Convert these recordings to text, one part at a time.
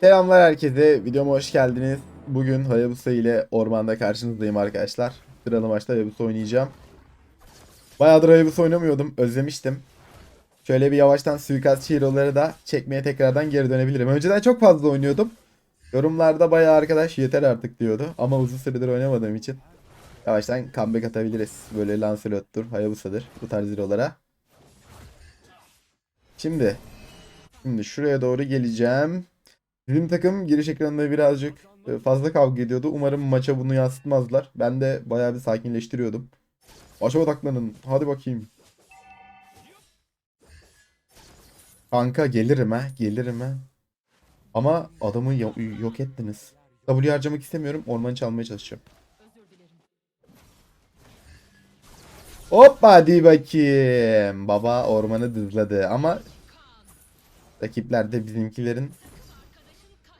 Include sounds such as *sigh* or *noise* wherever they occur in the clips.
Selamlar herkese. Videoma hoş geldiniz. Bugün Hayabusa ile ormanda karşınızdayım arkadaşlar. Sıralı maçta Hayabusa oynayacağım. Bayağıdır Hayabusa oynamıyordum. Özlemiştim. Şöyle bir yavaştan suikastçı hero'ları da çekmeye tekrardan geri dönebilirim. Önceden çok fazla oynuyordum. Yorumlarda bayağı arkadaş yeter artık diyordu. Ama uzun süredir oynamadığım için yavaştan comeback atabiliriz. Böyle Lancelot'tur, Hayabusa'dır bu tarz hero'lara. Şimdi Şimdi şuraya doğru geleceğim. Bizim takım giriş ekranında birazcık e, fazla kavga ediyordu. Umarım maça bunu yansıtmazlar. Ben de bayağı bir sakinleştiriyordum. Maça odaklanın. Hadi bakayım. Kanka gelirim ha. Gelirim ha. Ama adamı yo- yok ettiniz. W harcamak istemiyorum. Ormanı çalmaya çalışacağım. Hoppa hadi bakayım. Baba ormanı dızladı ama rakipler de bizimkilerin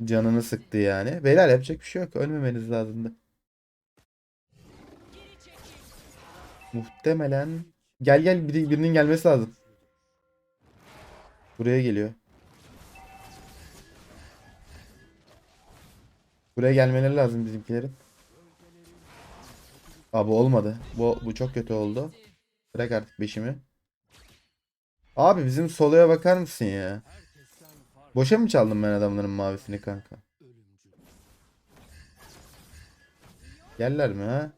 canını sıktı yani. Beyler yapacak bir şey yok. Ölmemeniz lazımdı. Muhtemelen gel gel biri, birinin gelmesi lazım. Buraya geliyor. Buraya gelmeleri lazım bizimkilerin. Abi olmadı. Bu bu çok kötü oldu. Bırak artık beşimi. Abi bizim soloya bakar mısın ya? Boşa mı çaldım ben adamların mavisini kanka? Yerler mi ha?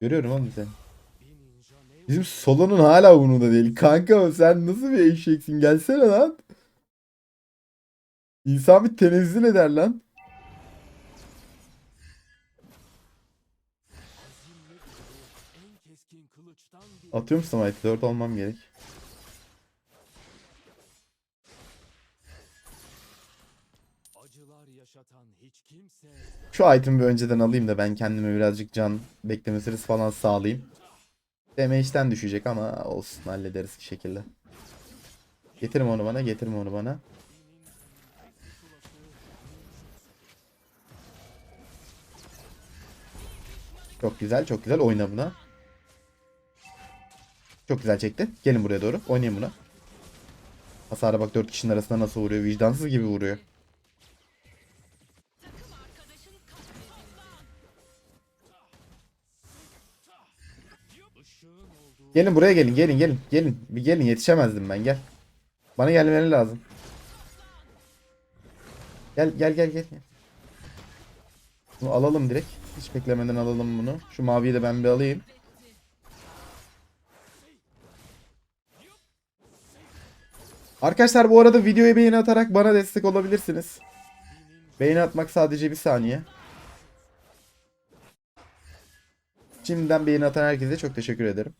Görüyorum oğlum sen. Bizim solonun hala umurunda değil. Kanka sen nasıl bir eşeksin? Gelsene lan. İnsan bir tenezzül eder lan. Atıyorum smite 4 olmam gerek. Şu item'i bir önceden alayım da ben kendime birazcık can bekleme süresi falan sağlayayım. Damage'den düşecek ama olsun hallederiz bir şekilde. Getirme onu bana, getirme onu bana. Çok güzel, çok güzel. Oyna buna. Çok güzel çekti. Gelin buraya doğru. Oynayın buna. Hasara bak 4 kişinin arasında nasıl vuruyor. Vicdansız gibi vuruyor. Gelin buraya gelin gelin gelin gelin. Bir gelin yetişemezdim ben gel. Bana gelmeleri lazım. Gel gel gel gel. Bunu alalım direkt. Hiç beklemeden alalım bunu. Şu maviyi de ben bir alayım. Arkadaşlar bu arada videoya beğeni atarak bana destek olabilirsiniz. Beğeni atmak sadece bir saniye. Şimdiden beğeni atan herkese çok teşekkür ederim.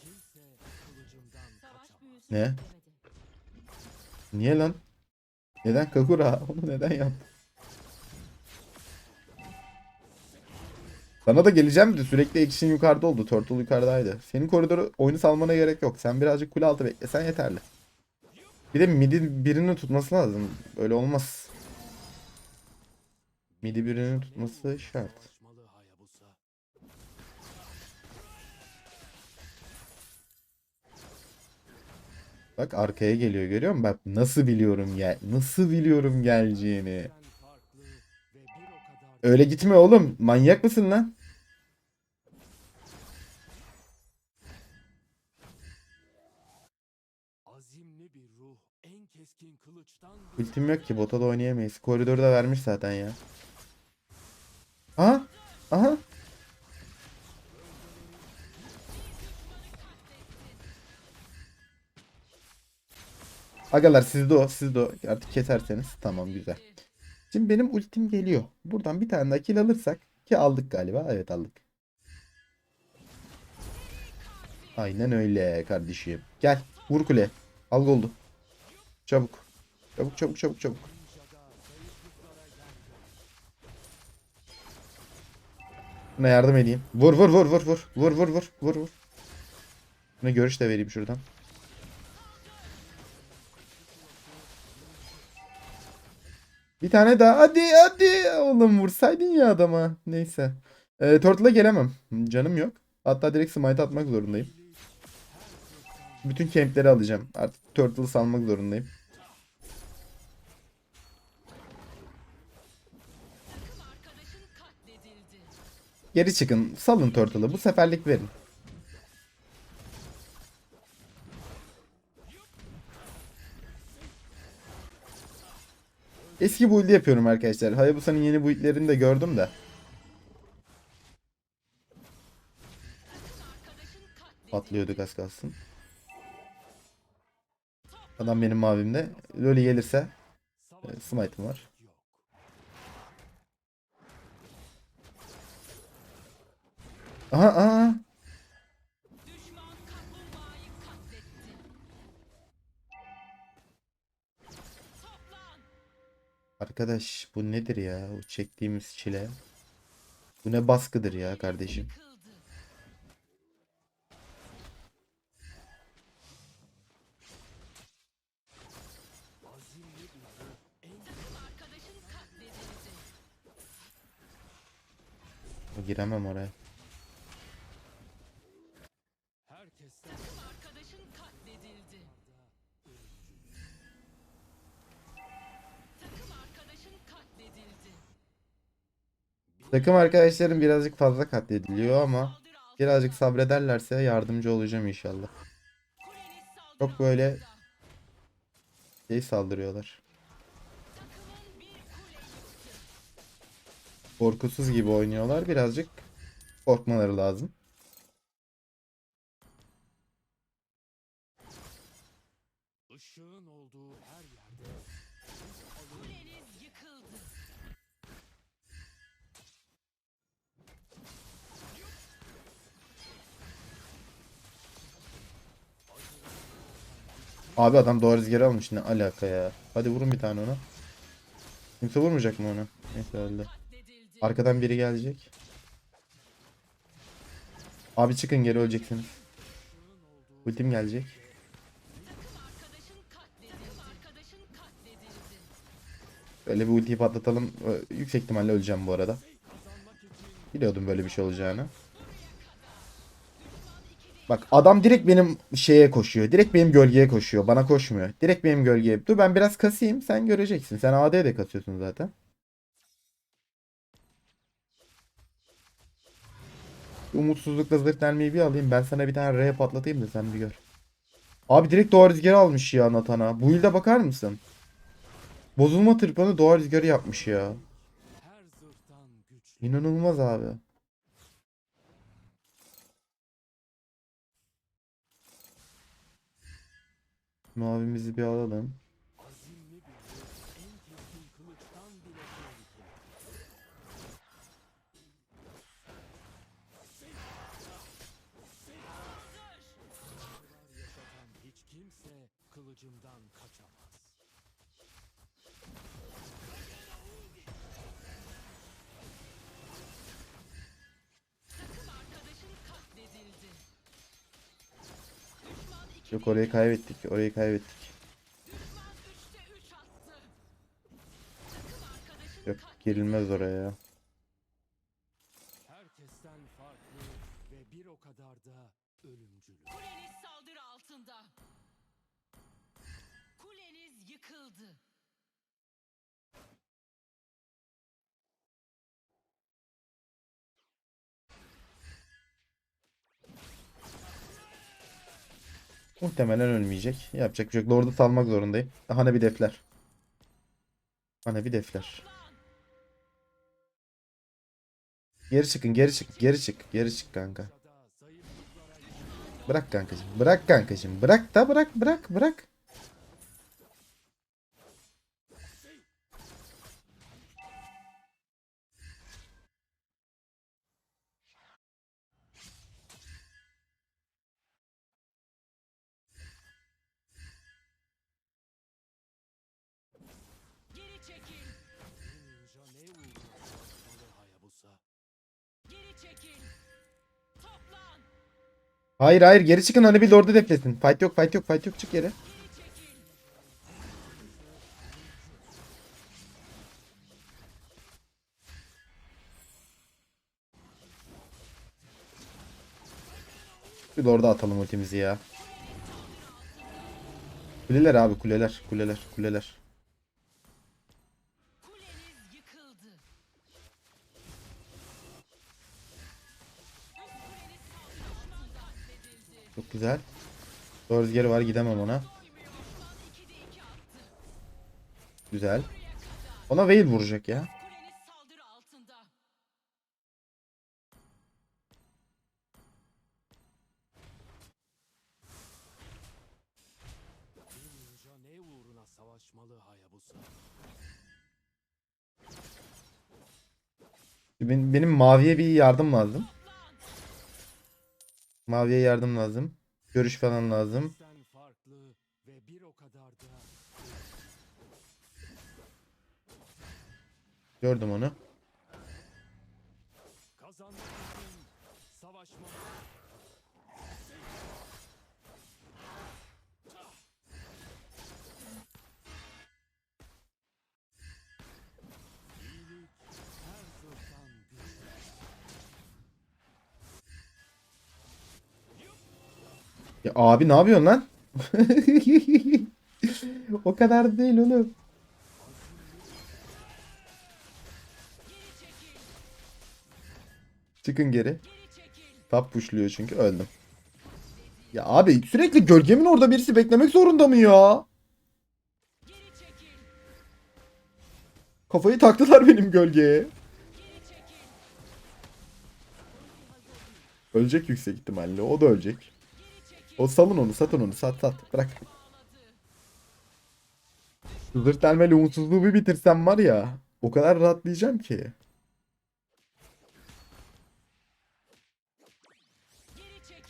Kimse kılıcımdan Savaş kaçamaz. büyüsü Ne? Niye lan? Neden Kagura? *laughs* Onu neden yaptı? Sana da geleceğim de sürekli ekşin yukarıda oldu. Turtle yukarıdaydı. Senin koridoru oyunu salmana gerek yok. Sen birazcık kule altı beklesen yeterli. Bir de midi birini tutması lazım. Öyle olmaz. Midi birini tutması şart. Bak arkaya geliyor görüyor musun? Bak nasıl biliyorum gel. Nasıl biliyorum geleceğini. Öyle gitme oğlum. Manyak mısın lan? Ultim yok ki bota da oynayamayız. Koridoru da vermiş zaten ya. Aha. Aha. Agalar sizde o sizde o. Artık keserseniz tamam güzel. Şimdi benim ultim geliyor. Buradan bir tane daha kill alırsak ki aldık galiba. Evet aldık. Aynen öyle kardeşim. Gel vur kule. Al goldu. Çabuk. Çabuk çabuk çabuk çabuk. Buna yardım edeyim. Vur vur vur vur vur. Vur vur vur vur vur. Buna görüş de vereyim şuradan. Bir tane daha. Hadi hadi. Oğlum vursaydın ya adama. Neyse. Ee, Turtle'a gelemem. Canım yok. Hatta direkt smite atmak zorundayım. Bütün campleri alacağım. Artık Turtle'ı salmak zorundayım. Geri çıkın. Salın Turtle'ı. Bu seferlik verin. Eski build yapıyorum arkadaşlar. Hayabusa'nın yeni build'lerini de gördüm de. Patlıyorduk az kalsın. Adam benim mavimde. Loli gelirse e, smite'ım var. Aha aha. Arkadaş bu nedir ya? Bu çektiğimiz çile. Bu ne baskıdır ya kardeşim. Giremem oraya. Takım arkadaşlarım birazcık fazla katlediliyor ama birazcık sabrederlerse yardımcı olacağım inşallah. Çok böyle şey saldırıyorlar. Korkusuz gibi oynuyorlar. Birazcık korkmaları lazım. Abi adam doğru rüzgarı almış ne alaka ya. Hadi vurun bir tane ona. Kimse vurmayacak mı ona? Neyse öldü. Arkadan biri gelecek. Abi çıkın geri öleceksiniz. Ultim gelecek. Böyle bir ultiyi patlatalım. Ö- Yüksek ihtimalle öleceğim bu arada. Biliyordum böyle bir şey olacağını. Bak adam direkt benim şeye koşuyor. Direkt benim gölgeye koşuyor. Bana koşmuyor. Direkt benim gölgeye. Dur ben biraz kasayım. Sen göreceksin. Sen AD'ye de kasıyorsun zaten. Umutsuzlukla zırh delmeyi bir alayım. Ben sana bir tane R patlatayım da sen bir gör. Abi direkt doğa rüzgarı almış ya Natan'a. Bu yılda bakar mısın? Bozulma tırpanı doğa rüzgarı yapmış ya. İnanılmaz abi. Mavimizi bir alalım. Azimli Yok orayı kaybettik. Orayı kaybettik. Yok girilmez oraya ya. Herkesten farklı ve bir o kadar da ölümcül. Muhtemelen ölmeyecek. Yapacak bir şey yok. Lord'u salmak zorundayım. Hana bir defler. Hana bir defler. Geri çıkın, geri çık, geri çık, geri çık kanka. Bırak kankacım, bırak kankacım. Bırak da bırak, bırak, bırak. Hayır hayır geri çıkın hani Hanibil orada deflesin. Fight yok fight yok fight yok çık geri. Bir de orada atalım ultimizi ya. Kuleler abi kuleler kuleler kuleler. Çok güzel. Doğru rüzgarı var gidemem ona. Doymuyor. Düşman 2'de 2 attı. Güzel. Ona Veil vuracak ya. Benim, benim maviye bir yardım lazım. Maviye yardım lazım. Görüş falan lazım. Gördüm onu. Ya abi ne yapıyorsun lan? *laughs* o kadar değil oğlum. Çıkın geri. Top pushluyor çünkü öldüm. Ya abi sürekli gölgemin orada birisi beklemek zorunda mı ya? Kafayı taktılar benim gölgeye. Ölecek yüksek ihtimalle. O da ölecek. O salın onu satın onu sat sat bırak. Bağladı. Zırt delmeli umutsuzluğu bir bitirsem var ya. O kadar rahatlayacağım ki.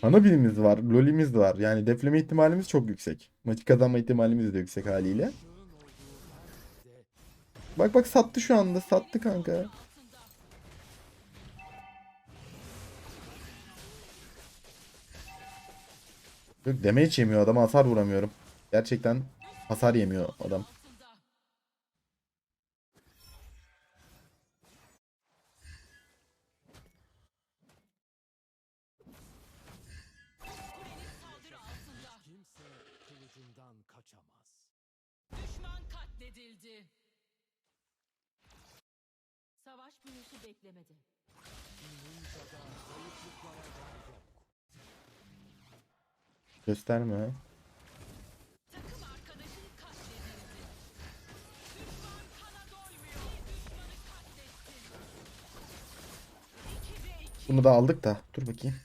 Ana birimiz var. Lolimiz var. Yani defleme ihtimalimiz çok yüksek. Maçı kazanma ihtimalimiz de yüksek haliyle. Bak bak sattı şu anda. Sattı kanka. Yok damage yemiyor adam hasar vuramıyorum. Gerçekten hasar yemiyor adam. Savaş büyüsü beklemedi. Ninja'da zayıflıklara yer yok. Gösterme. Takım arkadaşın katledildi. Düşman kana doymuyor. Bir düşmanı katlettin. İkide iki. Bunu da aldık da. Dur bakayım.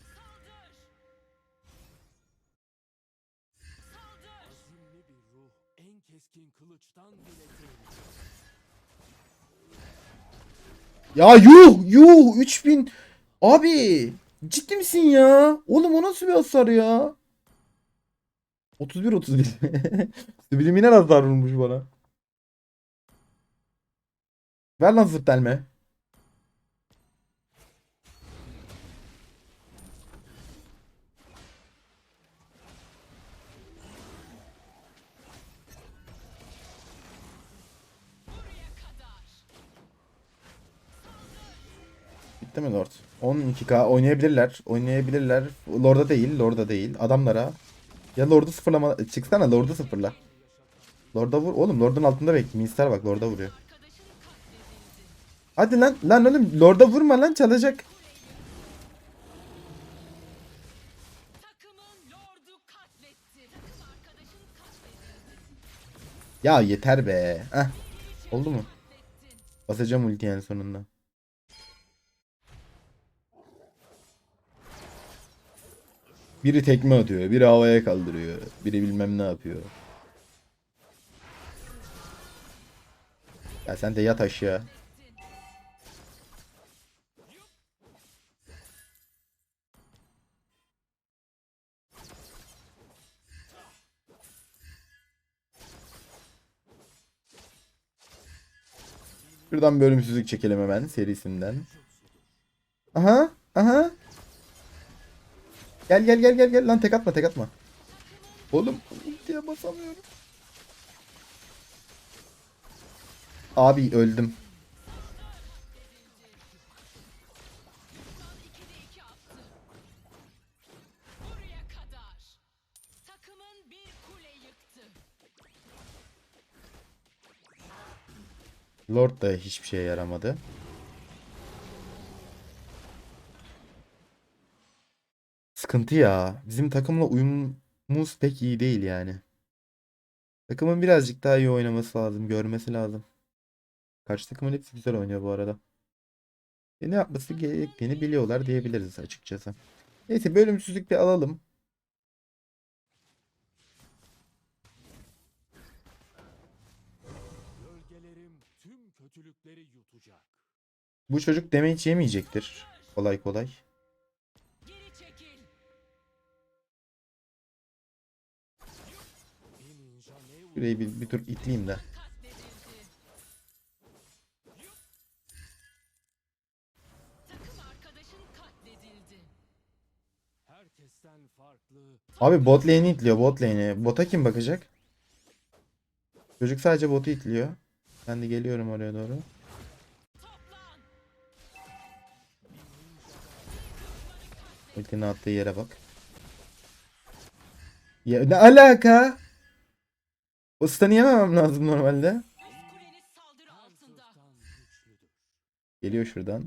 Ya yuh yuh 3000. Abi ciddi misin ya? Oğlum o nasıl bir hasar ya? 31 31. Subliminal hasar vurmuş bana. Ver lan zırt delme. Bitti mi Lord? 12k oynayabilirler. Oynayabilirler. Lord'a değil, Lord'a değil. Adamlara. Ya Lord'u sıfırlama. Çıksana Lord'u sıfırla. Lord'a vur. Oğlum Lord'un altında bekle. Minstar bak Lord'a vuruyor. Hadi lan. Lan oğlum Lord'a vurma lan çalacak. Ya yeter be. Heh. Oldu mu? Basacağım ulti en sonunda. Biri tekme atıyor, biri havaya kaldırıyor, biri bilmem ne yapıyor. Ya sen de yat aşağı. Şuradan bir ölümsüzlük çekelim hemen serisinden. Aha, aha. Gel gel gel gel gel lan tek atma tek atma. Oğlum ultiye basamıyorum. Abi öldüm. Lord da hiçbir şeye yaramadı. Sıkıntı ya. Bizim takımla uyumumuz pek iyi değil yani. Takımın birazcık daha iyi oynaması lazım, görmesi lazım. Karşı takımın hepsi güzel oynuyor bu arada. E ne yapması gerektiğini biliyorlar diyebiliriz açıkçası. Neyse bölümsüzlük bir alalım. Gölgelerim tüm kötülükleri yutacak. Bu çocuk damage yemeyecektir. Kolay kolay. Şurayı bir, bir tur itleyeyim de. Abi bot lane'i itliyor bot lane'i. Bota kim bakacak? Çocuk sadece botu itliyor. Ben de geliyorum oraya doğru. Ultinin attığı yere bak. Ya ne alaka? O stun'ı yememem lazım normalde. Geliyor şuradan.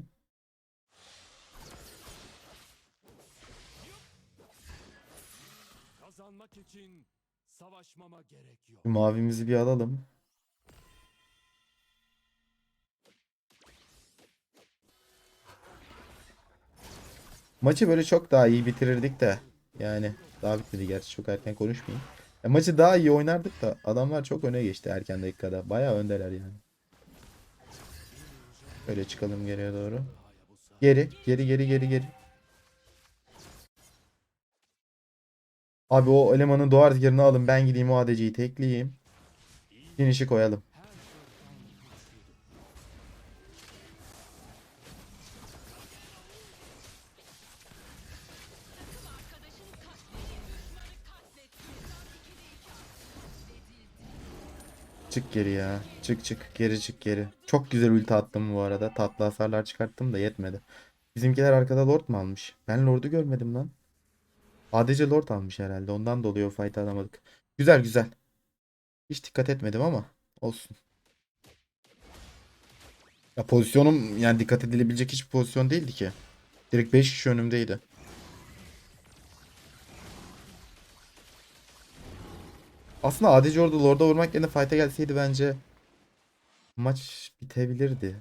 Kazanmak için savaşmama gerek yok. Mavimizi bir alalım. Maçı böyle çok daha iyi bitirirdik de. Yani daha bitmedi gerçi çok erken konuşmayayım. Ya maçı daha iyi oynardık da adamlar çok öne geçti erken dakikada. Bayağı öndeler yani. Böyle çıkalım geriye doğru. Geri, geri, geri, geri, geri. Abi o elemanın doğar yerini alın. Ben gideyim o ADC'yi tekleyeyim. Finish'i koyalım. Çık geri ya. Çık çık. Geri çık geri. Çok güzel ulti attım bu arada. Tatlı hasarlar çıkarttım da yetmedi. Bizimkiler arkada Lord mu almış? Ben Lord'u görmedim lan. ADC Lord almış herhalde. Ondan dolayı o fight'ı alamadık. Güzel güzel. Hiç dikkat etmedim ama olsun. Ya pozisyonum yani dikkat edilebilecek hiçbir pozisyon değildi ki. Direkt 5 kişi önümdeydi. Aslında ADC orada Lord'a vurmak yerine fight'a gelseydi bence maç bitebilirdi.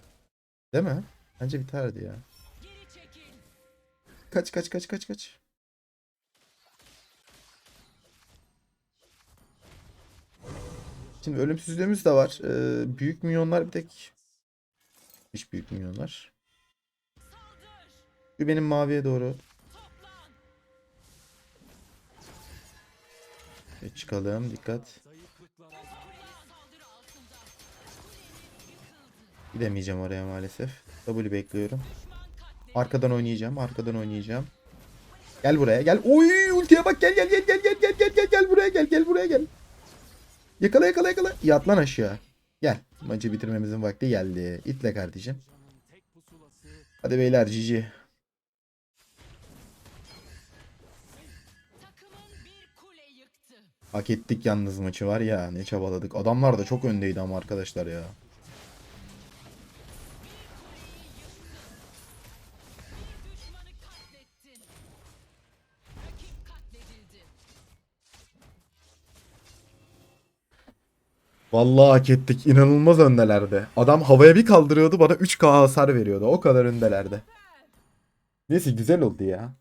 Değil mi? Bence biterdi ya. Kaç kaç kaç kaç kaç. Şimdi ölümsüzlüğümüz de var. Ee, büyük milyonlar bir tek. Hiç büyük milyonlar. Şu benim maviye doğru. E, çıkalım dikkat. Gidemeyeceğim oraya maalesef. W bekliyorum. Arkadan oynayacağım. Arkadan oynayacağım. Gel buraya gel. Oy ultiye bak gel gel gel gel gel gel gel gel gel buraya gel gel buraya gel. Yakala yakala yakala. Yat lan aşağı. Gel. Maçı bitirmemizin vakti geldi. İtle kardeşim. Hadi beyler GG. Hak ettik yalnız maçı var ya. Ne çabaladık. Adamlar da çok öndeydi ama arkadaşlar ya. Vallahi hak ettik. İnanılmaz öndelerdi. Adam havaya bir kaldırıyordu bana 3k hasar veriyordu. O kadar öndelerdi. Neyse güzel oldu ya.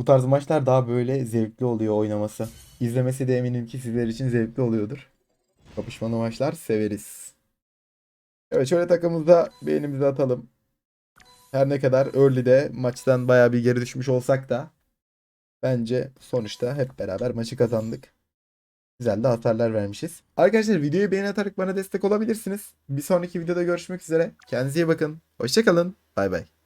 Bu tarz maçlar daha böyle zevkli oluyor oynaması. İzlemesi de eminim ki sizler için zevkli oluyordur. Kapışmalı maçlar severiz. Evet şöyle takımımızda beğenimizi atalım. Her ne kadar early'de maçtan bayağı bir geri düşmüş olsak da bence sonuçta hep beraber maçı kazandık. Güzel de hasarlar vermişiz. Arkadaşlar videoyu beğeni atarak bana destek olabilirsiniz. Bir sonraki videoda görüşmek üzere. Kendinize iyi bakın. Hoşçakalın. Bay bay.